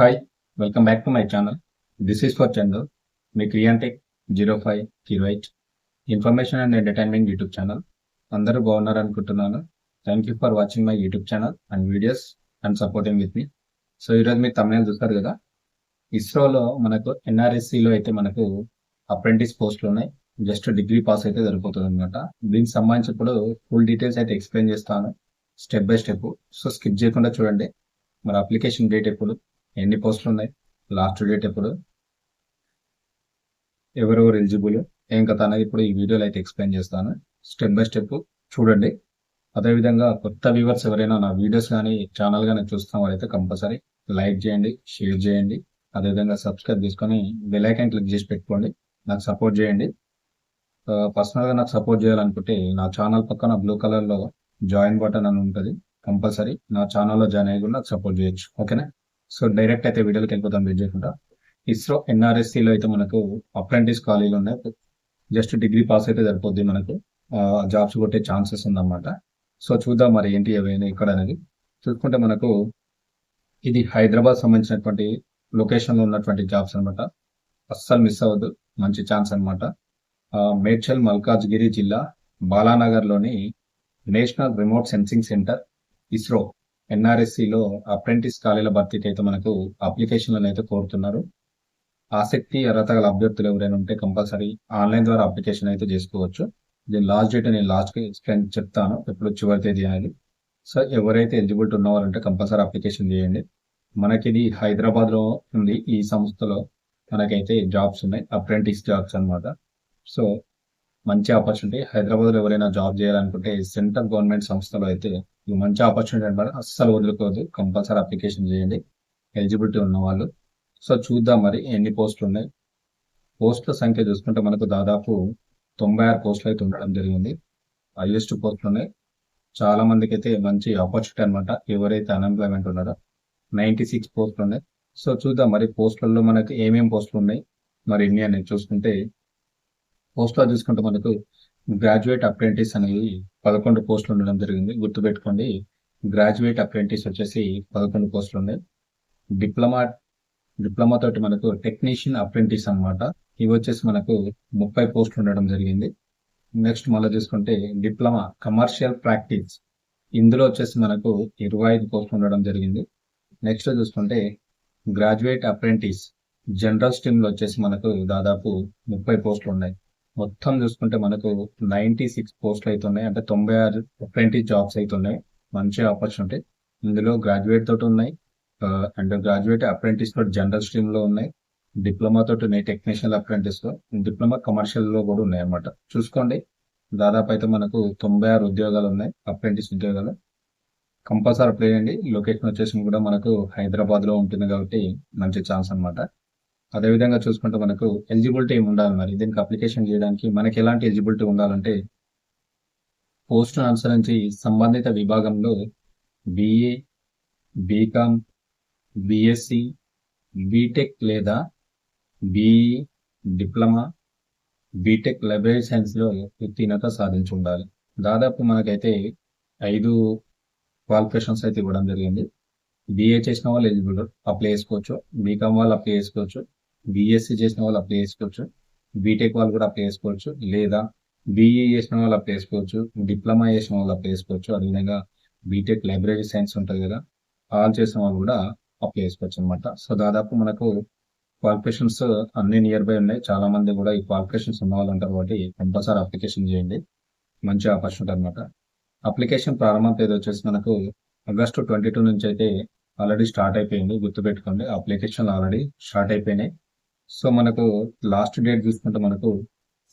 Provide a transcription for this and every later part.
Hi welcome back to my channel this is for Chandu me క్రియాంటెక్ zero five zero eight information and entertainment YouTube channel అందరూ బాగున్నారు అనుకుంటున్నాను. Thank you for watching my YouTube channel and videos and supporting with me so ఈరోజు మీరు తమిళ చూస్తారు కదా? ఇస్రోలో మనకు ఎన్ఆర్ఎస్సిలో అయితే మనకు అప్రెంటిస్ పోస్టులు ఉన్నాయి. జస్ట్ డిగ్రీ పాస్ అయితే సరిపోతుంది అనమాట దీనికి సంబంధించి ఇప్పుడు ఫుల్ డీటెయిల్స్ అయితే ఎక్స్ప్లెయిన్ చేస్తాను step by step so skip చేయకుండా చూడండి. మరి అప్లికేషన్ డేట్ ఎప్పుడు? ఎన్ని పోస్టులు ఉన్నాయి? లాస్ట్ డేట్ ఎప్పుడు? ఎవరెవరు ఎలిజిబుల్ ఏం కథ అనేది ఇప్పుడు ఈ వీడియోలో అయితే ఎక్స్ప్లెయిన్ చేస్తాను. స్టెప్ బై స్టెప్ చూడండి. అదేవిధంగా కొత్త వ్యూవర్స్ ఎవరైనా నా వీడియోస్ కానీ ఛానల్ కానీ చూస్తున్న వాళ్ళైతే కంపల్సరీ లైక్ చేయండి షేర్ చేయండి. అదేవిధంగా సబ్స్క్రైబ్ చేసుకొని బెల్ క్లిక్ చేసి పెట్టుకోండి. నాకు సపోర్ట్ చేయండి. పర్సనల్గా నాకు సపోర్ట్ చేయాలనుకుంటే నా ఛానల్ పక్కన బ్లూ కలర్లో జాయిన్ బటన్ అని ఉంటుంది. కంపల్సరీ నా ఛానల్లో జాయిన్ అయ్యి కూడా నాకు సపోర్ట్ చేయొచ్చు. ఓకేనా సో డైరెక్ట్ అయితే వీడియోకి వెళ్ళిపోతాం వెయిట్ చేయకుండా ఇస్రో ఎన్ఆర్ఎస్సిలో అయితే మనకు అప్రెంటిస్ కాలేజీలు ఉన్నాయి. జస్ట్ డిగ్రీ పాస్ అయితే సరిపోద్ది మనకు. జాబ్స్ కొట్టే ఛాన్సెస్ ఉందన్నమాట. సో చూద్దాం మరి ఏంటి ఏవైనా ఇక్కడ అనేది. చూసుకుంటే మనకు ఇది హైదరాబాద్ సంబంధించినటువంటి లొకేషన్లో ఉన్నటువంటి జాబ్స్ అనమాట అస్సలు మిస్ అవ్వద్దు మంచి ఛాన్స్ అనమాట మేడ్చల్ మల్కాజ్గిరి జిల్లా బాలానగర్లోని national remote sensing centre ISRO. ఎన్ఆర్ఎస్సిలో apprentice ఖాళీల భర్తీకి అయితే మనకు అప్లికేషన్లను అయితే కోరుతున్నారు. ఆసక్తి అర్హత గల అభ్యర్థులు ఎవరైనా ఉంటే కంపల్సరీ ఆన్లైన్ ద్వారా అప్లికేషన్ అయితే చేసుకోవచ్చు. దీని లాస్ట్ డేట్ నేను లాస్ట్కి ఎక్స్ప్లెయిన్ చెప్తాను ఎప్పుడు చివరి తేదీ అనేది. సో ఎవరైతే ఎలిజిబిలిటీ ఉన్నవారంటే కంపల్సరీ అప్లికేషన్ చేయండి. మనకి ఇది హైదరాబాద్లో ఉంది ఈ సంస్థలో మనకైతే జాబ్స్ ఉన్నాయి అప్రెంటిస్ జాబ్స్ అనమాట సో మంచి ఆపర్చునిటీ హైదరాబాద్లో ఎవరైనా జాబ్ చేయాలనుకుంటే సెంట్రల్ గవర్నమెంట్ సంస్థలో అయితే ఇది మంచి ఆపర్చునిటీ అనమాట అస్సలు వదులుకోవద్దు. కంపల్సరీ అప్లికేషన్ చేయండి. ఎలిజిబిలిటీ ఉన్న వాళ్ళు. సో చూద్దాం మరి ఎన్ని పోస్టులు ఉన్నాయి. పోస్టుల సంఖ్య చూసుకుంటే మనకు దాదాపు తొంభై ఆరు పోస్టులు అయితే ఉండడం జరిగింది. హైయెస్ట్ పోస్టులు ఉన్నాయి. చాలా మందికి అయితే మంచి ఆపర్చునిటీ అనమాట ఎవరైతే అన్ఎంప్లాయ్మెంట్ ఉన్నారో నైంటీ సిక్స్ పోస్టులు ఉన్నాయి. సో చూద్దాం మరి పోస్టులలో మనకి ఏమేమి పోస్టులు ఉన్నాయి. మరి ఎన్ని అనేది చూసుకుంటే పోస్ట్లో చూసుకుంటే మనకు గ్రాడ్యుయేట్ అప్రెంటిస్ అనేది పదకొండు పోస్టులు ఉండడం జరిగింది. గుర్తుపెట్టుకోండి గ్రాడ్యుయేట్ అప్రెంటిస్ వచ్చేసి పదకొండు పోస్టులు ఉన్నాయి. డిప్లొమా డిప్లొమా తోటి మనకు టెక్నీషియన్ అప్రెంటిస్ అనమాట ఇవి వచ్చేసి మనకు ముప్పై పోస్టులు ఉండడం జరిగింది. నెక్స్ట్ మళ్ళీ చూసుకుంటే డిప్లొమా కమర్షియల్ ప్రాక్టీస్. ఇందులో వచ్చేసి మనకు ఇరవై ఐదు పోస్టులు ఉండడం జరిగింది. నెక్స్ట్ చూసుకుంటే గ్రాడ్యుయేట్ అప్రెంటిస్. జనరల్ స్ట్రీమ్లో వచ్చేసి మనకు దాదాపు ముప్పై పోస్టులు ఉన్నాయి. మొత్తం చూసుకుంటే మనకు నైంటీ సిక్స్ పోస్టులు అయితే ఉన్నాయి అంటే తొంభై ఆరు అప్రెంటిస్ జాబ్స్ అవుతున్నాయి మంచి ఆపర్చునిటీ ఇందులో గ్రాడ్యుయేట్ తోటి ఉన్నాయి. అండ్ గ్రాడ్యుయేట్ అప్రెంటిస్ తోటి జనరల్ స్ట్రీమ్లో ఉన్నాయి. డిప్లొమా తోటి ఉన్నాయి టెక్నీషియల్ అప్రెంటిస్లో. డిప్లొమా కమర్షియల్లో కూడా ఉన్నాయి అనమాట చూసుకోండి. దాదాపు అయితే మనకు తొంభై ఆరు ఉద్యోగాలు ఉన్నాయి అప్రెంటిస్ ఉద్యోగాలు. కంపల్సరీ అప్లై చేయండి. లొకేషన్ వచ్చేసి కూడా మనకు హైదరాబాద్లో ఉంటుంది కాబట్టి మంచి ఛాన్స్ అనమాట అదేవిధంగా చూసుకుంటే మనకు ఎలిజిబిలిటీ ఏమి ఉండాలి మరి? దీనికి అప్లికేషన్ చేయడానికి మనకి ఎలాంటి ఎలిజిబిలిటీ ఉండాలంటే పోస్టును అనుసరించి సంబంధిత విభాగంలో బిఏ బీకామ్ బిఎస్సి బీటెక్ లేదా బిఈ డిప్లొమా బీటెక్ లైబ్రరీ సైన్స్లో ఉత్తీర్ణత సాధించి ఉండాలి. దాదాపు మనకైతే ఐదు క్వాలిఫికేషన్స్ అయితే ఇవ్వడం జరిగింది. బిఏ చేసిన వాళ్ళు ఎలిజిబుల్ అప్లై చేసుకోవచ్చు. బీకామ్ వాళ్ళు అప్లై చేసుకోవచ్చు. బీఎస్సీ చేసిన వాళ్ళు అప్లై చేసుకోవచ్చు. బీటెక్ వాళ్ళు కూడా అప్లై చేసుకోవచ్చు. లేదా బీఈ చేసిన వాళ్ళు అప్లై చేసుకోవచ్చు. డిప్లొమా చేసిన వాళ్ళు అప్లై చేసుకోవచ్చు. అదేవిధంగా బీటెక్ లైబ్రరీ సైన్స్ ఉంటుంది కదా ఆల్ చేసిన వాళ్ళు కూడా అప్లై చేసుకోవచ్చు అనమాట సో దాదాపు మనకు క్వాలిఫికేషన్స్ అన్ని నియర్ బై ఉన్నాయి. చాలా మంది కూడా ఈ క్వాలిఫికేషన్స్ ఉన్న వాళ్ళు ఉంటారు కాబట్టి కంపల్సరీ అప్లికేషన్ చేయండి. మంచి ఆపర్చునిటీ అనమాట అప్లికేషన్ ప్రారంభం తేదీ వచ్చేసి మనకు ఆగస్టు ట్వంటీ టూ నుంచి అయితే ఆల్రెడీ స్టార్ట్ అయిపోయింది. గుర్తుపెట్టుకోండి అప్లికేషన్లు ఆల్రెడీ స్టార్ట్ అయిపోయినాయి. సో మనకు లాస్ట్ డేట్ చూసుకుంటే మనకు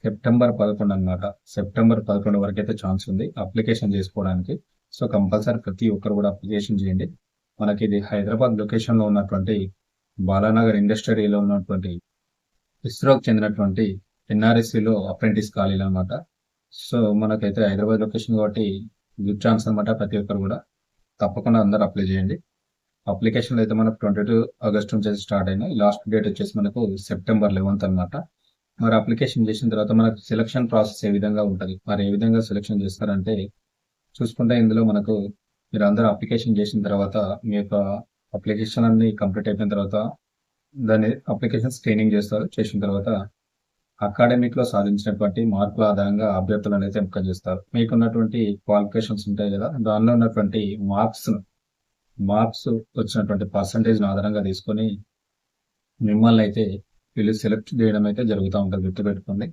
సెప్టెంబర్ పదకొండు అనమాట సెప్టెంబర్ పదకొండు వరకు అయితే ఛాన్స్ ఉంది అప్లికేషన్ చేసుకోవడానికి. సో కంపల్సరీ ప్రతి ఒక్కరు కూడా అప్లికేషన్ చేయండి. మనకి ఇది హైదరాబాద్ లొకేషన్లో ఉన్నటువంటి బాలానగర్ ఇండస్ట్రీలో ఉన్నటువంటి ఇస్రోకి చెందినటువంటి ఎన్ఆర్ఎస్సిలో అప్రెంటిస్ ఖాళీలు అనమాట సో మనకైతే హైదరాబాద్ లొకేషన్ కాబట్టి గుడ్ ఛాన్స్ అనమాట ప్రతి ఒక్కరు కూడా. తప్పకుండా అందరు అప్లై చేయండి. అప్లికేషన్లు అయితే మనకు ట్వంటీ టూ ఆగస్ట్ నుంచి స్టార్ట్ అయినాయి. లాస్ట్ డేట్ వచ్చేసి మనకు సెప్టెంబర్ లెవెన్త్ అనమాట మరి అప్లికేషన్ చేసిన తర్వాత మనకు సెలక్షన్ ప్రాసెస్ ఏ విధంగా ఉంటుంది? మరి ఏ విధంగా సెలక్షన్ చేస్తారంటే చూసుకుంటే ఇందులో మనకు మీరు అందరూ అప్లికేషన్ చేసిన తర్వాత మీ యొక్క అప్లికేషన్ అన్ని కంప్లీట్ అయిపోయిన తర్వాత దాన్ని అప్లికేషన్ స్క్రీనింగ్ చేస్తారు. చేసిన తర్వాత అకాడమిక్లో సాధించినటువంటి మార్కుల ఆధారంగా అభ్యర్థులను అయితే ఎంపిక చేస్తారు. మీకున్నటువంటి క్వాలిఫికేషన్స్ ఉంటాయి కదా దానిలో ఉన్నటువంటి మార్క్స్ మార్క్స్ వచ్చినటువంటి పర్సంటేజ్ ఆధారంగా తీసుకొని మిమ్మల్ని అయితే వీళ్ళు సెలెక్ట్ చేయడం అయితే జరుగుతూ ఉంటుంది గుర్తుపెట్టుకోండి.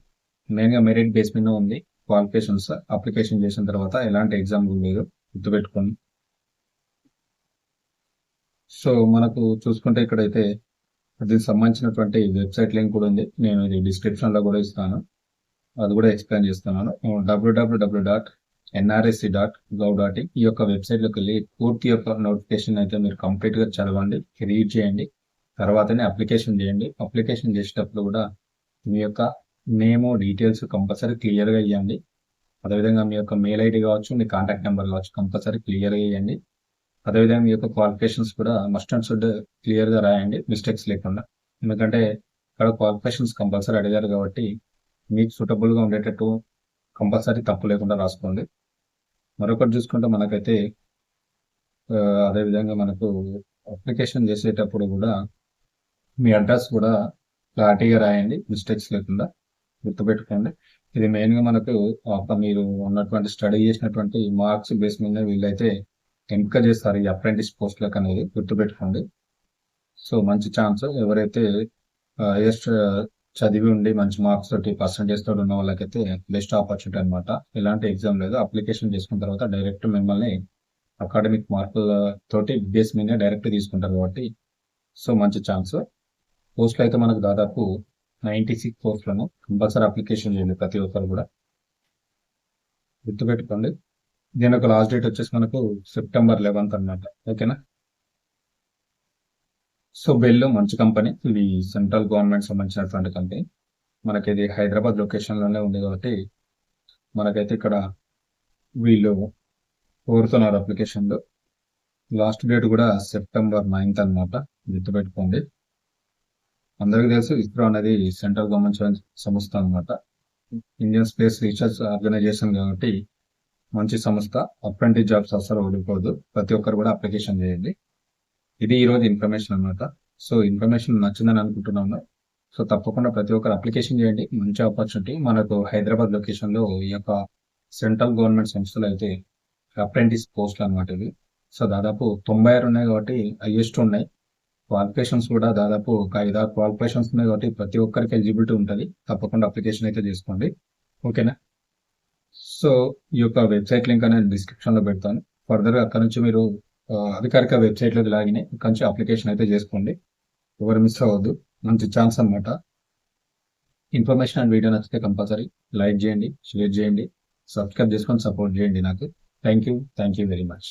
మెయిన్గా మెరిట్ బేస్ మీద ఉంది. క్వాలిఫికేషన్స్ అప్లికేషన్ చేసిన తర్వాత ఎలాంటి ఎగ్జామ్ లేదు గుర్తుపెట్టుకోండి. సో మనకు చూసుకుంటే ఇక్కడైతే దీనికి సంబంధించినటువంటి వెబ్సైట్ లింక్ కూడా ఉంది. నేను ఇది డిస్క్రిప్షన్లో కూడా ఇస్తాను. అది కూడా ఎక్స్ప్లెయిన్ చేస్తున్నాను. డబ్ల్యూడబ్ల్యూడబ్ల్యూ dot NRSC dot gov dot ఈ యొక్క వెబ్సైట్లోకి వెళ్ళి పూర్తి యొక్క నోటిఫికేషన్ అయితే మీరు కంప్లీట్గా చదవండి రీడ్ చేయండి తర్వాతనే అప్లికేషన్ చేయండి. అప్లికేషన్ చేసేటప్పుడు కూడా మీ యొక్క నేము డీటెయిల్స్ కంపల్సరీ క్లియర్గా ఇవ్వండి అదేవిధంగా మీ యొక్క మెయిల్ ఐడి కావచ్చు మీ కాంటాక్ట్ నెంబర్ కావచ్చు కంపల్సరీ క్లియర్గా ఇవ్వండి అదేవిధంగా మీ యొక్క క్వాలిఫికేషన్స్ కూడా మస్ట్ అండ్ షుడ్ క్లియర్గా రాయండి మిస్టేక్స్ లేకుండా. ఎందుకంటే ఇక్కడ క్వాలిఫికేషన్స్ కంపల్సరీ అడిగారు కాబట్టి మీకు సూటబుల్గా ఉండేటట్టు కంపల్సరీ తప్పు లేకుండా రాసుకోండి. మరొకటి చూసుకుంటే మనకైతే అదేవిధంగా మనకు అప్లికేషన్ చేసేటప్పుడు కూడా మీ అడ్రస్ కూడా క్లారిటీగా రాయండి మిస్టేక్స్ లేకుండా గుర్తుపెట్టుకోండి. ఇది మెయిన్గా మనకు మీరు ఉన్నటువంటి స్టడీ చేసినటువంటి మార్క్స్ బేస్ మీద వీళ్ళైతే ఎంపిక చేస్తారు ఈ అప్రెంటిస్ పోస్ట్లకు అనేది గుర్తుపెట్టుకోండి. సో మంచి ఛాన్స్ ఎవరైతే హైయెస్ట్ చదివి ఉండి మంచి మార్క్స్ తోటి పర్సంటేజ్ తోటి ఉన్న వాళ్ళకైతే బెస్ట్ ఆపర్చునిటీ అనమాట ఎలాంటి ఎగ్జామ్ లేదు. అప్లికేషన్ చేసుకున్న తర్వాత డైరెక్ట్ మిమ్మల్ని అకాడమిక్ మార్కుల తోటి బేస్ మీద డైరెక్ట్ తీసుకుంటారు కాబట్టి సో మంచి ఛాన్స్ పోస్టులు అయితే మనకు దాదాపు నైంటీ సిక్స్ పోస్టులను కంపల్సరీ అప్లికేషన్ చేయండి ప్రతి ఒక్కరు కూడా. గుర్తుపెట్టుకోండి. దీని ఒక లాస్ట్ డేట్ వచ్చేసి మనకు సెప్టెంబర్ లెవెన్త్ అనమాట ఓకేనా సో బెల్ మంచి కంపెనీ ఇది సెంట్రల్ గవర్నమెంట్ సంబంధించినటువంటి కంపెనీ. మనకి ఇది హైదరాబాద్ లొకేషన్లోనే ఉంది కాబట్టి మనకైతే ఇక్కడ వీళ్ళు కోరుతున్నారు అప్లికేషన్లో. లాస్ట్ డేట్ కూడా సెప్టెంబర్ నైన్త్ అనమాట గుర్తుపెట్టుకోండి. అందరికీ తెలుసు ఇస్రో అనేది సెంట్రల్ గవర్నమెంట్ సంస్థ అనమాట ఇండియన్ స్పేస్ రీసెర్చ్ ఆర్గనైజేషన్ కాబట్టి మంచి సంస్థ అప్రెంటిస్ జాబ్స్ అసలు ఓడిపోదు ప్రతి ఒక్కరు కూడా అప్లికేషన్ చేయండి. ఇది ఈరోజు ఇన్ఫర్మేషన్ అనమాట సో ఇన్ఫర్మేషన్ నచ్చిందని అనుకుంటున్నాను సో తప్పకుండా ప్రతి ఒక్కరు అప్లికేషన్ చేయండి. మంచి ఆపర్చునిటీ మనకు హైదరాబాద్ లొకేషన్లో ఈ యొక్క సెంట్రల్ గవర్నమెంట్ సంస్థలు అయితే అప్రెంటిస్ పోస్ట్ అనమాట ఇవి. సో దాదాపు తొంభై ఆరు ఉన్నాయి కాబట్టి హైయెస్ట్ ఉన్నాయి. క్వాలిఫికేషన్స్ కూడా దాదాపు ఒక ఐదారు క్వాలిఫికేషన్స్ ఉన్నాయి కాబట్టి ప్రతి ఒక్కరికి ఎలిజిబిలిటీ ఉంటుంది. తప్పకుండా అప్లికేషన్ అయితే చేసుకోండి. ఓకేనా సో ఈ యొక్క వెబ్సైట్ లింక్ అనేది డిస్క్రిప్షన్లో పెడతాను. ఫర్దర్గా అక్కడ నుంచి మీరు అధికారిక వెబ్సైట్లోకి లాగిన నుంచి అప్లికేషన్ అయితే చేసుకోండి. ఎవరు మిస్ అవ్వద్దు. మంచి ఛాన్స్ అనమాట ఇన్ఫర్మేషన్ అండ్ వీడియో నచ్చితే కంపల్సరీ లైక్ చేయండి షేర్ చేయండి సబ్స్క్రైబ్ చేసుకొని సపోర్ట్ చేయండి నాకు. Thank you thank you very much.